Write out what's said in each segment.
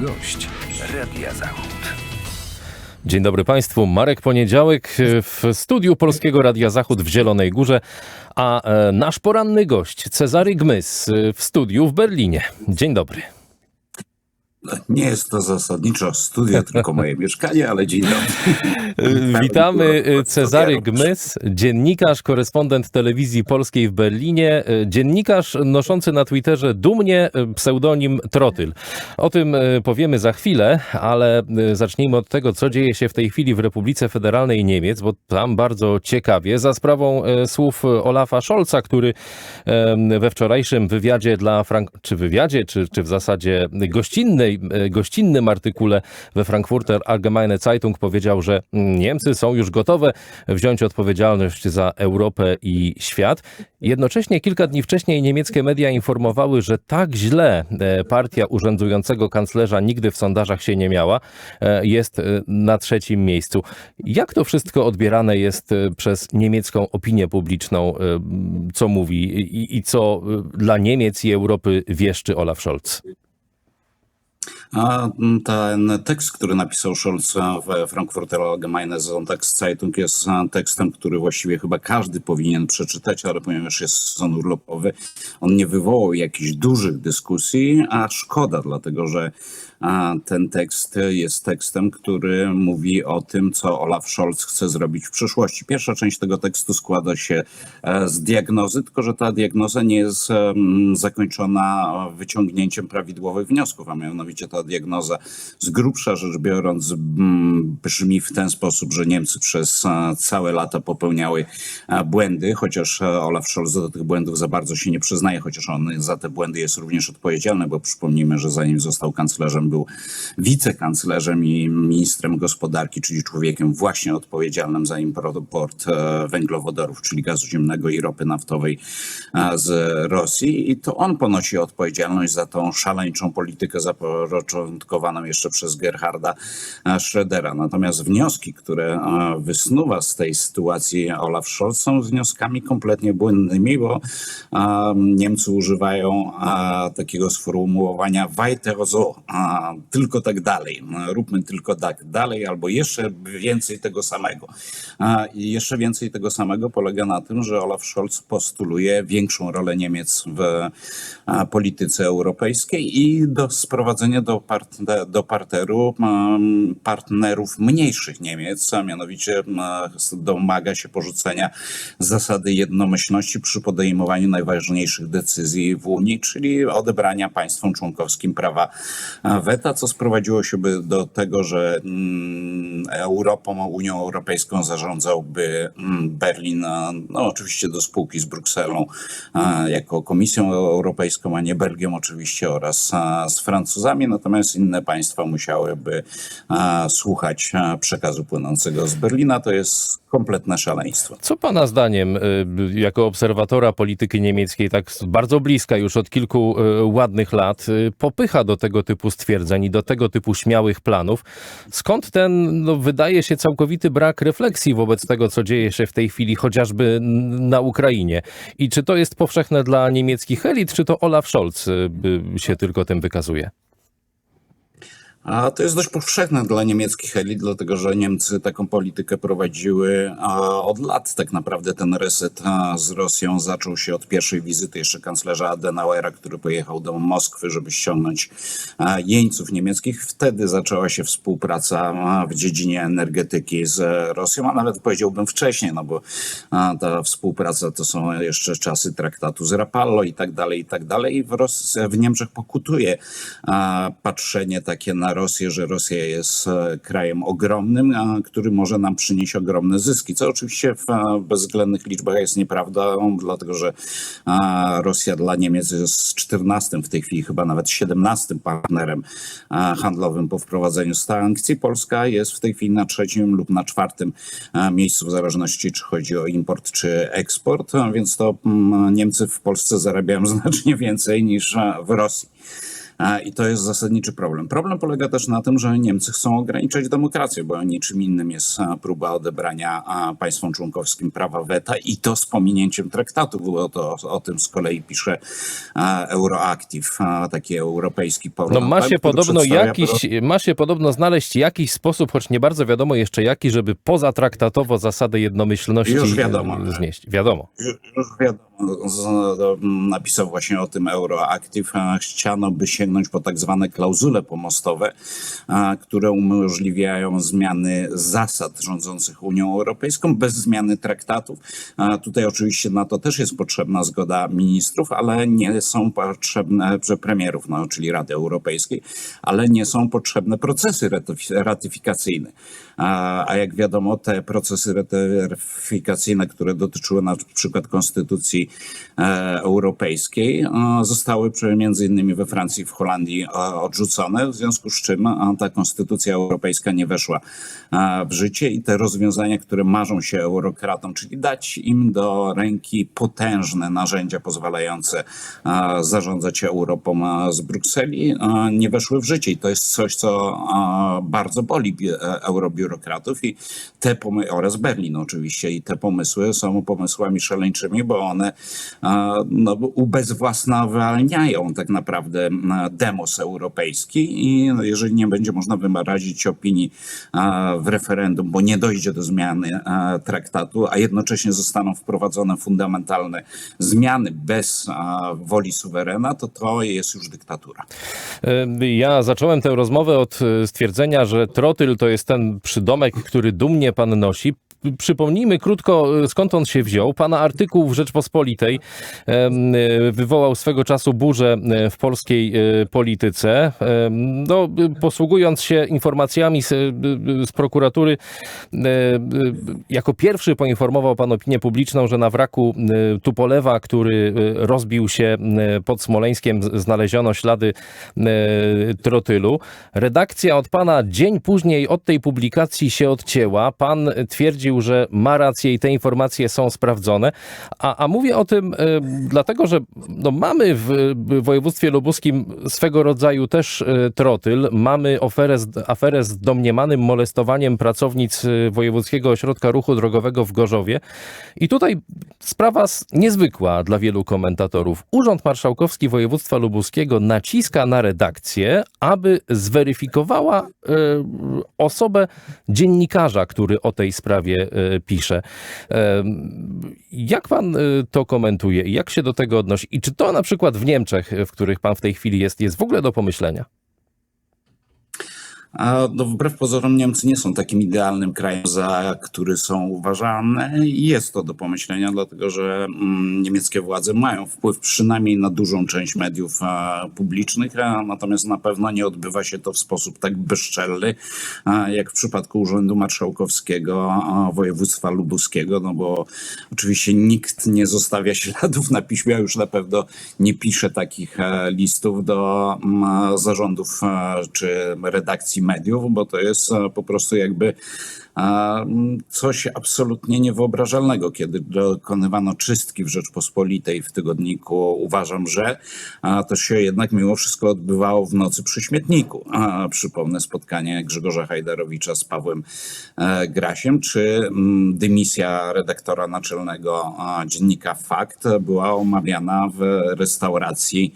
gość Radia Zachód. Dzień dobry Państwu. Marek Poniedziałek w studiu Polskiego Radia Zachód w Zielonej Górze, a e, nasz poranny gość Cezary Gmys e, w studiu w Berlinie. Dzień dobry. Nie jest to zasadniczo studio, tylko moje mieszkanie, ale dzień dobry. E, Witamy e, Cezary Gmys, dziennikarz, korespondent telewizji polskiej w Berlinie, e, dziennikarz noszący na Twitterze dumnie pseudonim Trotyl. O tym powiemy za chwilę, ale zacznijmy od tego, co dzieje się w tej chwili w Republice Federalnej Niemiec, bo tam bardzo ciekawie, za sprawą słów Olafa Scholza, który we wczorajszym wywiadzie dla Frank... czy wywiadzie, czy, czy w zasadzie gościnnej, e, gościnnym artykule we Frankfurter Allgemeine Zeitung powiedział, że Niemcy są już gotowe wziąć odpowiedzialność za Europę i świat. Jednocześnie kilka dni wcześniej niemieckie media informowały, że tak źle e, partia urzędującego kanclerza nigdy w sondażach się nie miała, e, jest na trzecim miejscu. Jak to wszystko odbierane jest przez niemiecką opinię publiczną, co mówi i, i co dla Niemiec i Europy wieszczy Olaf Scholz? A mm, ten tekst, który napisał Scholz w Frankfurter Allgemeine Sonntagszeitung jest e, tekstem, który właściwie chyba każdy powinien przeczytać, ale ponieważ jest sezon urlopowy, on nie wywołał jakichś dużych dyskusji, a szkoda, dlatego że a ten tekst jest tekstem, który mówi o tym, co Olaf Scholz chce zrobić w przyszłości. Pierwsza część tego tekstu składa się e, z diagnozy, tylko że ta diagnoza nie jest zakończona wyciągnięciem prawidłowych wniosków, a mianowicie ta diagnoza z grubsza rzecz biorąc brzmi w ten sposób, że Niemcy przez e, całe lata popełniały e, błędy, chociaż Olaf Scholz do tych błędów za bardzo się nie przyznaje, chociaż on za te błędy jest również odpowiedzialny, bo przypomnijmy, że zanim został kanclerzem, był wicekanclerzem i ministrem gospodarki, czyli człowiekiem właśnie odpowiedzialnym za import e, węglowodorów, czyli gazu ziemnego i ropy naftowej e, z Rosji. I to on ponosi odpowiedzialność za tą szaleńczą politykę zapoczątkowaną jeszcze przez Gerharda e, Schrödera. Natomiast wnioski, które wysnuwa z tej sytuacji Olaf Scholz są wnioskami kompletnie błędnymi, bo Niemcy używają takiego sformułowania weiter so, tylko tak dalej, no, róbmy tylko tak dalej, albo jeszcze więcej tego samego. Jeszcze więcej tego samego polega na tym, że Olaf Scholz postuluje większą rolę Niemiec w polityce europejskiej i do sprowadzenia do, part, do parteru partnerów mniejszych Niemiec, a mianowicie domaga się porzucenia zasady jednomyślności przy podejmowaniu najważniejszych decyzji w Unii, czyli odebrania państwom członkowskim prawa weta, co sprowadziło się by do tego, że mm, Europą, Unią Europejską zarządzałby mm, Berlin, no oczywiście do spółki z Brukselą jako Komisją Europejską, a nie Belgią oczywiście oraz z Francuzami, natomiast inne państwa musiałyby słuchać przekazu płynącego z Berlina. To jest kompletne szaleństwo. Co pana zdaniem, y, jako obserwatora polityki niemieckiej, tak bardzo bliska już od kilku y, ładnych lat, y, popycha do tego typu stwierdzeń i do tego typu śmiałych planów? Skąd ten, no, wydaje się, całkowity brak refleksji wobec tego, co dzieje się w tej chwili, chociażby na Ukrainie? I czy to jest powszechne dla niemieckich elit, czy to Olaf Scholz się tylko tym wykazuje? A to jest dość powszechne dla niemieckich elit, dlatego że Niemcy taką politykę prowadziły od lat. Tak naprawdę ten reset z Rosją zaczął się od pierwszej wizyty jeszcze kanclerza Adenauera, który pojechał do Moskwy, żeby ściągnąć jeńców niemieckich. Wtedy zaczęła się współpraca w dziedzinie energetyki z Rosją, a nawet powiedziałbym wcześniej, no bo ta współpraca to są jeszcze czasy traktatu z Rapallo i tak dalej, i tak dalej. I w, Ros- w Niemczech pokutuje patrzenie takie na Rosję, że Rosja jest e, krajem ogromnym, a, który może nam przynieść ogromne zyski, co oczywiście w e, bezwzględnych liczbach jest nieprawdą, dlatego że Rosja dla Niemiec jest 14, w tej chwili chyba nawet 17 partnerem handlowym po wprowadzeniu sankcji. Polska jest w tej chwili na trzecim lub na czwartym miejscu, w zależności czy chodzi o import czy eksport, więc to mm, Niemcy w Polsce zarabiają znacznie więcej niż w Rosji. I to jest zasadniczy problem. Problem polega też na tym, że Niemcy chcą ograniczać demokrację, bo niczym innym jest próba odebrania państwom członkowskim prawa weta i to z pominięciem traktatu, bo to o tym z kolei pisze a, Euroactiv, a, taki europejski No portal. ma się podobno jakiś, ma się podobno znaleźć jakiś sposób, choć nie bardzo wiadomo jeszcze jaki, żeby pozatraktatowo zasadę jednomyślności Już wiadomo. e, znieść. Wiadomo. Już wiadomo, napisał właśnie o tym Euroactiv. a Chciano by sięgnąć po tak zwane klauzule pomostowe, które umożliwiają zmiany zasad rządzących Unią Europejską bez zmiany traktatów. Tutaj oczywiście na to też jest potrzebna zgoda ministrów, ale nie są potrzebne premierów, no, czyli Rady Europejskiej, ale nie są potrzebne procesy ratyf- ratyfikacyjne. A, jak wiadomo, te procesy ratyfikacyjne, które dotyczyły na przykład konstytucji e, europejskiej, zostały między innymi we Francji Holandii e, odrzucone, w związku z czym ta konstytucja europejska nie weszła w życie i te rozwiązania, które marzą się eurokratom, czyli dać im do ręki potężne narzędzia pozwalające zarządzać Europą z Brukseli, nie weszły w życie. I to jest coś, co bardzo boli e, eurobiurokratów i te pomy- oraz Berlin oczywiście. I te pomysły są pomysłami szaleńczymi, bo one no, ubezwłasnawalniają tak naprawdę demos europejski i jeżeli nie będzie można wyrazić opinii w referendum, bo nie dojdzie do zmiany traktatu, a jednocześnie zostaną wprowadzone fundamentalne zmiany bez woli suwerena, to to jest już dyktatura. Ja zacząłem tę rozmowę od e, stwierdzenia, że trotyl to jest ten przydomek, który dumnie pan nosi. Przypomnijmy krótko, e, skąd on się wziął. Pana artykuł w Rzeczpospolitej e, wywołał swego czasu burzę e, w polskiej polityce. No, posługując się informacjami z, z prokuratury, jako pierwszy poinformował pan opinię publiczną, że na wraku Tupolewa, który rozbił się pod Smoleńskiem, znaleziono ślady trotylu. Redakcja od pana dzień później od tej publikacji się odcięła. Pan twierdził, że ma rację i te informacje są sprawdzone. A, a mówię o tym e, dlatego, że no, mamy w, w województwie lubuskim swego rodzaju też e, trotyl. Mamy aferę z, aferę z domniemanym molestowaniem pracownic e, Wojewódzkiego Ośrodka Ruchu Drogowego w Gorzowie. I tutaj sprawa niezwykła dla wielu komentatorów. Urząd Marszałkowski Województwa Lubuskiego naciska na redakcję, aby zweryfikowała e, osobę dziennikarza, który o tej sprawie e, pisze. Jak pan e, to komentuje jak się do tego odnosi? I czy to na przykład w Niemczech, w których pan w tej chwili jest, jest w ogóle do pomyślenia? A no, wbrew pozorom Niemcy nie są takim idealnym krajem, za który są uważane. I jest to do pomyślenia, dlatego że mm, niemieckie władze mają wpływ przynajmniej na dużą część mediów a, publicznych, a, natomiast na pewno nie odbywa się to w sposób tak bezczelny, a, jak w przypadku Urzędu Marszałkowskiego a, Województwa Lubuskiego, no bo oczywiście nikt nie zostawia śladów na piśmie, a już na pewno nie pisze takich e, listów do mm, zarządów e, czy redakcji mediów, bo to jest e, po prostu jakby mm, coś absolutnie niewyobrażalnego. Kiedy dokonywano czystki w Rzeczpospolitej w tygodniku, uważam, że a, to się jednak mimo wszystko odbywało w nocy przy śmietniku. Przypomnę spotkanie Grzegorza Hajdarowicza z Pawłem e, Grasiem, czy mm, dymisja redaktora naczelnego dziennika Fakt była omawiana w restauracji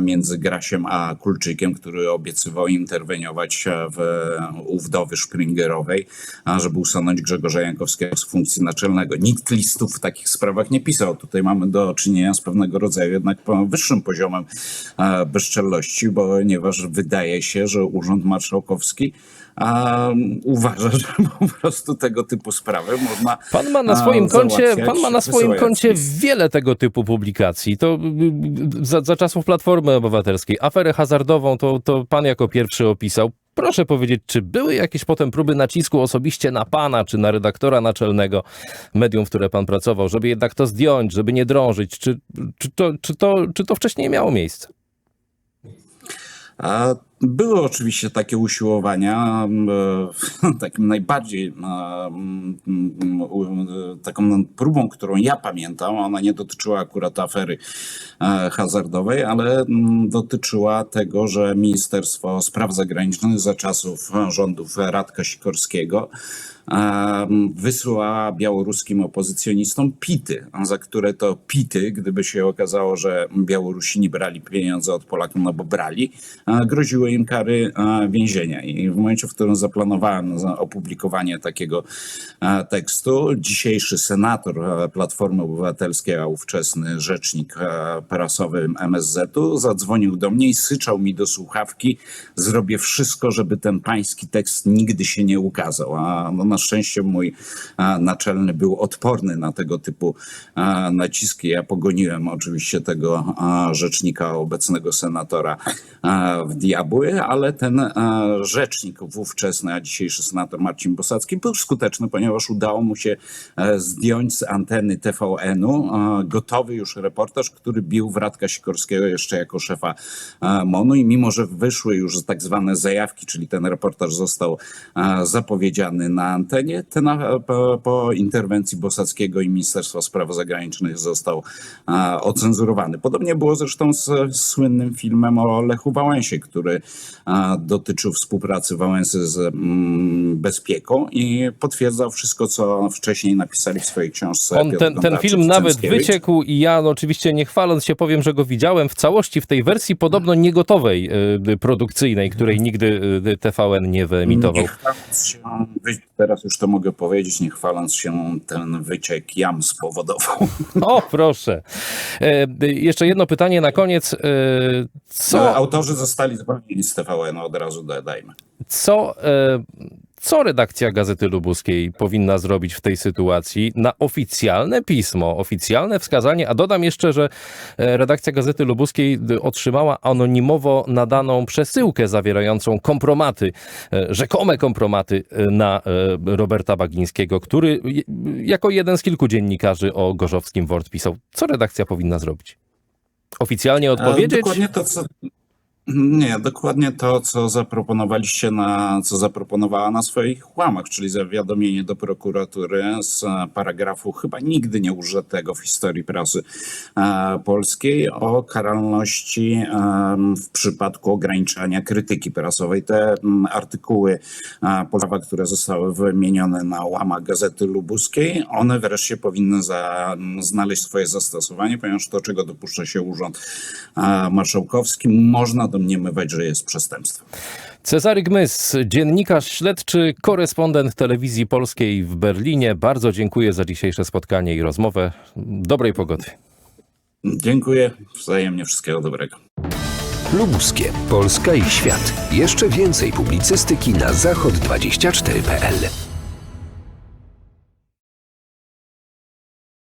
między Grasiem a Kulczykiem, który obiecywał interweniować e, w, u wdowy Springerowej, a, żeby usunąć Grzegorza Jankowskiego z funkcji naczelnego. Nikt listów w takich sprawach nie pisał. Tutaj mamy do czynienia z pewnego rodzaju jednak wyższym poziomem e, bezczelności, ponieważ wydaje się, że Urząd Marszałkowski a, uważa, że po prostu tego typu sprawy można Pan ma na a, swoim koncie, pan ma na swoim koncie wiele tego typu publikacji. To za, za czasów Platformy Obywatelskiej. Aferę hazardową to, to pan jako pierwszy opisał. Proszę powiedzieć, czy były jakieś potem próby nacisku osobiście na pana, czy na redaktora naczelnego medium, w które pan pracował, żeby jednak to zdjąć, żeby nie drążyć? Czy, czy, to, czy, to, czy to wcześniej miało miejsce? A Były oczywiście takie usiłowania. e, Takim najbardziej e, mm, mm, u- taką próbą, którą ja pamiętam, ona nie dotyczyła akurat afery e, hazardowej, ale mm, dotyczyła tego, że Ministerstwo Spraw Zagranicznych za czasów rządów Radka Sikorskiego em, wysyła białoruskim opozycjonistom pity, za które to pity, gdyby się okazało, że Białorusini brali pieniądze od Polaków, no bo brali, e, groziły im kary więzienia. I w momencie, w którym zaplanowałem za- opublikowanie takiego tekstu, dzisiejszy senator Platformy Obywatelskiej, a ówczesny rzecznik prasowy MSZ-u zadzwonił do mnie i syczał mi do słuchawki, zrobię wszystko, żeby ten pański tekst nigdy się nie ukazał. A no, na szczęście mój naczelny był odporny na tego typu naciski. Ja pogoniłem oczywiście tego rzecznika, obecnego senatora w diabły, ale ten a, rzecznik ówczesny, a dzisiejszy senator Marcin Bosacki był skuteczny, ponieważ udało mu się e, zdjąć z anteny TVN-u e, gotowy już reportaż, który bił w Radka Sikorskiego jeszcze jako szefa e, MONU i mimo, że wyszły już tak zwane zajawki, czyli ten reportaż został e, zapowiedziany na antenie, ten e, po, interwencji Bosackiego i Ministerstwa Spraw Zagranicznych został e, ocenzurowany. Podobnie było zresztą z, z słynnym filmem o Lechu Wałęsie, który e, dotyczył współpracy Wałęsy z mm, Bezpieką i potwierdzał wszystko, co wcześniej napisali w swojej książce. On, ten, ten film nawet wyciekł i ja no, oczywiście nie chwaląc się powiem, że go widziałem w całości w tej wersji podobno niegotowej y, produkcyjnej, której nigdy y, TVN nie wyemitował. Nie chwaląc się, teraz już to mogę powiedzieć, nie chwaląc się, ten wyciek jam spowodował. O, proszę. E, y, jeszcze jedno pytanie na koniec. E, co, autorzy zostali zwolnieni z TVN, od razu dodajmy. co, e, co redakcja Gazety Lubuskiej powinna zrobić w tej sytuacji na oficjalne pismo, oficjalne wskazanie, a dodam jeszcze, że e, redakcja Gazety Lubuskiej y, otrzymała anonimowo nadaną przesyłkę zawierającą kompromaty, e, rzekome kompromaty e, na e, Roberta Bagińskiego, który jako jeden z kilku dziennikarzy o Gorzowskim Wort pisał. Co redakcja powinna zrobić? Oficjalnie odpowiedzieć? E, Dokładnie to, co... Nie, dokładnie to, co zaproponowaliście na, co zaproponowała na swoich łamach, czyli zawiadomienie do prokuratury z e, paragrafu chyba nigdy nie użytego w historii prasy e, polskiej o karalności w przypadku ograniczania krytyki prasowej. Te artykuły e, prawa, które zostały wymienione na łamach Gazety Lubuskiej, one wreszcie powinny za, znaleźć swoje zastosowanie, ponieważ to, czego dopuszcza się Urząd Marszałkowski, można domniemywać, że jest przestępstwem. Cezary Gmys, dziennikarz śledczy, korespondent telewizji polskiej w Berlinie. Bardzo dziękuję za dzisiejsze spotkanie i rozmowę. Dobrej pogody. Dziękuję, wzajemnie wszystkiego dobrego. Lubuskie, Polska i świat. Jeszcze więcej publicystyki na zachod24.pl.